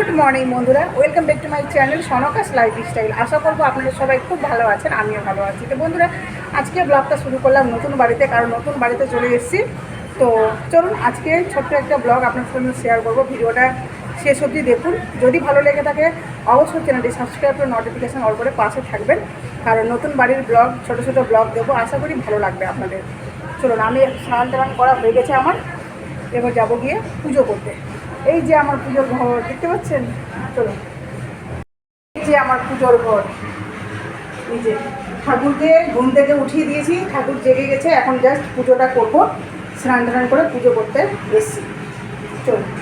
Good morning বন্ধুরা, welcome back to my channel সনকাস lifestyle আশা করব আপনারা সবাই খুব ভালো আছেন, আমিও ভালো আছি। তো বন্ধুরা, আজকে ব্লগটা শুরু করলাম নতুন বাড়িতে, কারণ নতুন বাড়িতে চলে এসেছি। তো চলুন, আজকে ছোট্ট একটা ব্লগ আপনার সঙ্গে শেয়ার করব, ভিডিওটা শেষ অবধি দেখুন। যদি ভালো লেগে থাকে, অবশ্যই চ্যানেলটি সাবস্ক্রাইব করে নোটিফিকেশান অল করে পাশে থাকবেন। কারণ নতুন বাড়ির ব্লগ, ছোট ছোট ব্লগ দেবো আশা করি ভালো লাগবে আপনাদের। চলুন, আমি স্নান টান করা হয়ে গেছে আমার। এবার যাব গিয়ে পুজো করতে। এই যে আমার পুজোর ঘর, দেখতে পাচ্ছেন? চলো। এই যে আমার পুজোর ঘর। এই যে ঠাকুরকে ঘুম থেকে উঠিয়ে দিয়েছি, ঠাকুর জেগে গেছে, এখন জাস্ট পুজোটা করব স্নান টান করে পুজো করতে এসছি। চলুন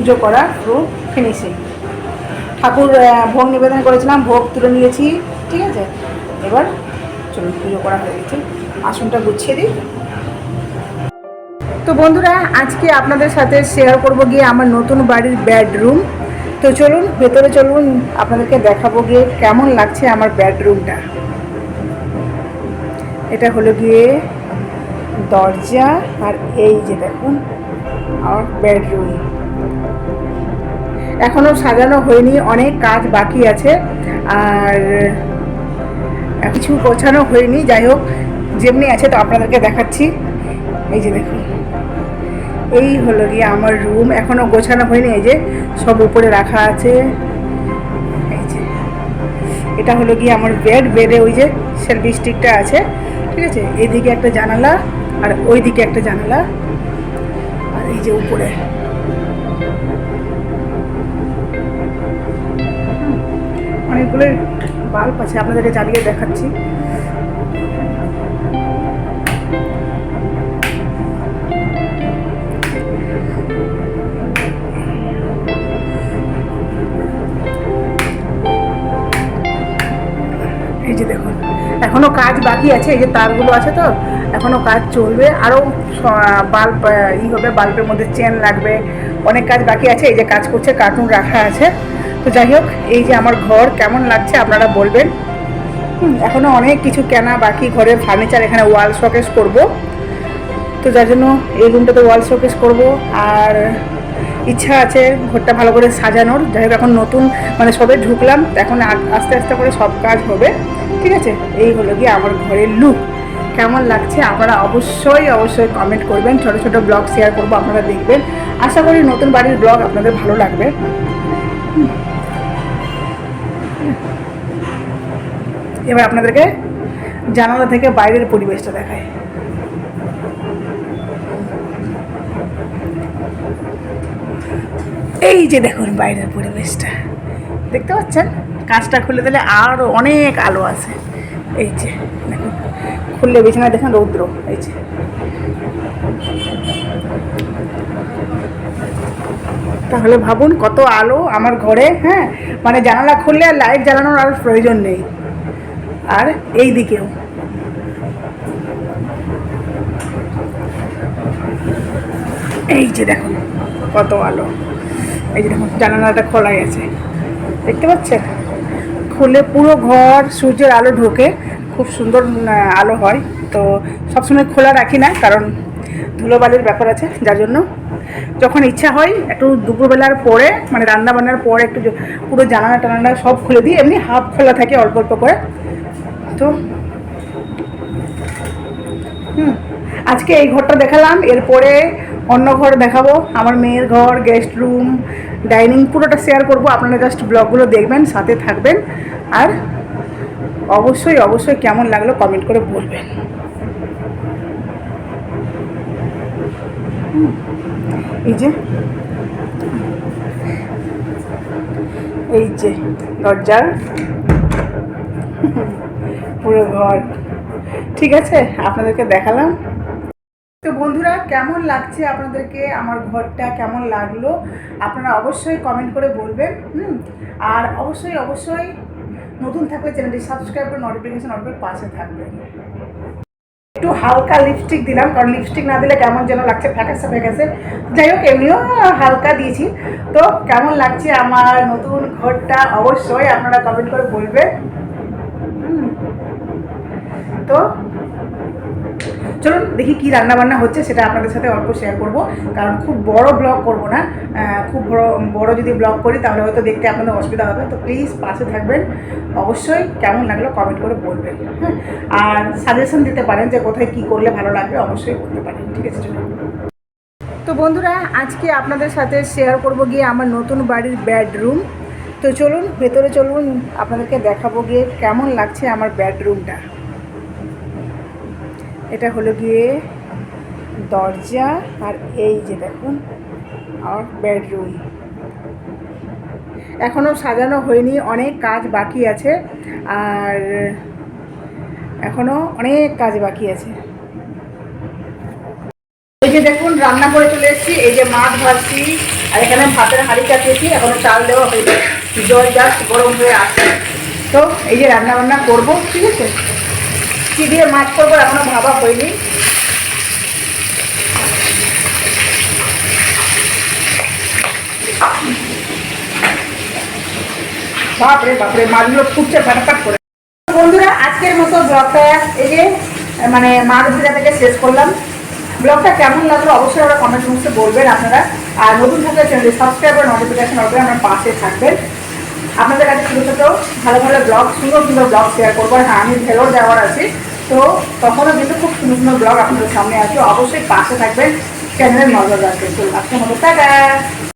পুজো করা পুরো ফিনিশিং ঠাকুর ভোগ নিবেদন করেছিলাম, ভোগ তুলে নিয়েছি, ঠিক আছে? এবার চলুন, পুজো করা হয়ে গেছে। আসনটা গুছিয়ে দিই। তো বন্ধুরা, আজকে আপনাদের সাথে শেয়ার করব গিয়ে আমার নতুন বাড়ির বেডরুম তো চলুন, ভেতরে চলুন, আপনাদেরকে দেখাবো গিয়ে কেমন লাগছে আমার বেডরুমটা এটা হলো গিয়ে দরজা, আর এই যে দেখুন আমার বেডরুম এখনও সাজানো হয়নি, অনেক কাজ বাকি আছে। আর কিছু গোছানো হয়নি, যাই হোক, যেমনি আছে তো আপনাদেরকে দেখাচ্ছি। এই যে দেখুন, এই হলো গিয়ে আমার রুম এখনও গোছানো হয়নি, এই যে সব উপরে রাখা আছে। এই যে, এটা হলো গিয়ে আমার বেড বেডে ওই যে সেলফি স্টিকটা আছে, ঠিক আছে? এইদিকে একটা জানালা আর ওই দিকে একটা জানালা। আর এই যে উপরে। অনেকগুলো বাল্ব আছে, আপনাদেরকে জ্বালিয়ে দেখাচ্ছি। এই যে দেখুন, এখনও কাজ বাকি আছে, এই যে তারগুলো আছে তো, এখনও কাজ চলবে। আরও বাল্ব ই হবে, বাল্বের মধ্যে চেন লাগবে। অনেক কাজ বাকি আছে, এই যে কাজ করছে কার্টুন রাখা আছে। তো যাই হোক এই যে আমার ঘর কেমন লাগছে আপনারা বলবেন। হুম, এখনও অনেক কিছু কেনা বাকি ঘরের ফার্নিচার এখানে ওয়াল শোকেস করব। তো যার জন্য এই রুমটাতে ওয়াল শোকেস করব। আর ইচ্ছা আছে ঘরটা ভালো করে সাজানোর। যাই হোক এখন নতুন মানে সবে ঢুকলাম এখন আস্তে আস্তে করে সব কাজ হবে। ঠিক আছে? এই হলো গিয়ে আমার ঘরের লুক কেমন লাগছে আপনারা অবশ্যই অবশ্যই কমেন্ট করবেন। ছোটো ছোটো ব্লগ শেয়ার করব আপনারা দেখবেন। আশা করি নতুন বাড়ির ব্লগ আপনাদের ভালো লাগবে। এবার আপনাদেরকে জানালা থেকে বাইরের পরিবেশটা দেখায় এই যে দেখুন বাইরের পরিবেশটা। দেখতে পাচ্ছেন? কাঁচটা খুলে দিলে আরও অনেক আলো আছে। এই যে দেখুন, খুললে বিছানা দেখুন রৌদ্র। এই যে। তাহলে ভাবুন কত আলো আমার ঘরে হ্যাঁ? মানে জানালা খুললে আর লাইট জ্বালানোর আর প্রয়োজন নেই। আর এই দিকেও এই যে দেখুন, কত আলো। এই যে দেখুন, জানালাটা খোলাই আছে। দেখতে পাচ্ছেন? খুলে পুরো ঘর, সূর্যের আলো ঢোকে। খুব সুন্দর আলো হয়। তো সবসময় খোলা রাখি না, কারণ ধুলোবালির ব্যাপার আছে, যার জন্য যখন ইচ্ছা হয়, একটু দুপুরবেলার পরে মানে রান্না বান্নার পরে একটু পুরো জানানা টানানা সব খুলে দিই। এমনি হাফ খোলা থাকে, অল্প অল্প করে। তো? হুম, আজকে এই ঘরটা দেখালাম, এরপরে অন্য ঘর দেখাবো। আমার মেয়ের ঘর গেস্ট রুম ডাইনিং পুরোটা শেয়ার করব। আপনারা জাস্ট ব্লগগুলো দেখবেন, সাথে থাকবেন। আর অবশ্যই অবশ্যই কেমন লাগল কমেন্ট করে বলবেন। এই যে এই যে দরজার। পুরো ঘর। ঠিক আছে, আপনাদেরকে দেখালাম। তো বন্ধুরা, কেমন লাগছে আপনাদেরকে আমার ঘরটা? কেমন লাগল? আপনারা অবশ্যই কমেন্ট করে বলবেন, হুম? আর অবশ্যই অবশ্যই নতুন থাকলে চ্যানেলটি সাবস্ক্রাইব করে নোটিফিকেশন অন পাশে থাকবে একটু হালকা লিপস্টিক দিলাম, কারণ লিপস্টিক না দিলে কেমন যেন লাগছে ফ্যাকাসে ফ্যাকাসে যাই হোক, এমনিও হালকা দিয়েছি। তো কেমন লাগছে আমার নতুন ঘরটা? অবশ্যই আপনারা কমেন্ট করে বলবেন। তো চলুন দেখি কি রান্না বান্না হচ্ছে, সেটা আপনাদের সাথে অল্প শেয়ার করব। কারণ খুব বড় ব্লগ করব না খুব বড় বড় যদি ব্লগ করি, তাহলে হয়তো দেখতে আপনাদের অসুবিধা হবে। তো প্লিজ পাশে থাকবেন। অবশ্যই কেমন লাগল কমেন্ট করে বলবেন। হ্যাঁ আর সাজেশন দিতে পারেন যে কোথায় কি করলে ভালো লাগবে, অবশ্যই বলতে পারেন। ঠিক আছে, চলুন। তো বন্ধুরা, আজকে আপনাদের সাথে শেয়ার করব গিয়ে আমার নতুন বাড়ির বেডরুম তো চলুন, ভেতরে চলুন, আপনাদেরকে দেখাবো গিয়ে কেমন লাগছে আমার বেডরুমটা এটা হলো গিয়ে দরজা আর এই যে দেখুন আর বেডরুম এখনও সাজানো হয়নি, অনেক কাজ বাকি আছে, আর এখনও অনেক কাজ বাকি আছে। এই যে দেখুন, রান্না করে চলে এসেছি, এই যে মাছ ভাজছি আর এখানে ভাতের হাঁড়ি চাপিয়েছি এখনও চাল দেওয়া হয়েছে জল জাস্ট গরম হয়ে আসছে তো এই যে রান্না বান্না করব, ঠিক আছে? কী দিয়ে মাছ করব এখনও ভাবা হয়নি। বন্ধুরা, আজকের মতো ব্লগটা এই যে মানে মাছ ভিজা থেকে শেষ করলাম। ব্লগটা কেমন লাগল অবশ্যই আমরা কমেন্ট বক্সে বলবেন আপনারা। আর নতুন থাকলে চ্যানেলটি সাবস্ক্রাইব আর নোটিফিকেশন অবশ্যই আমার পাশে থাকবেন। আপনাদের কাছে ছোটো ছোটো ভালো ভালো ব্লগ সুন্দর সুন্দর ব্লগ শেয়ার করব। হ্যাঁ আমি ভেলোর যাওয়ার আছি। তো তখনও কিন্তু খুব সুন্দর সুন্দর ব্লগ আপনাদের সামনে আসবে। অবশ্যই পাশে থাকবেন। চ্যানেলের নজর রাখবেন। তো আজকের মতো, টাটা!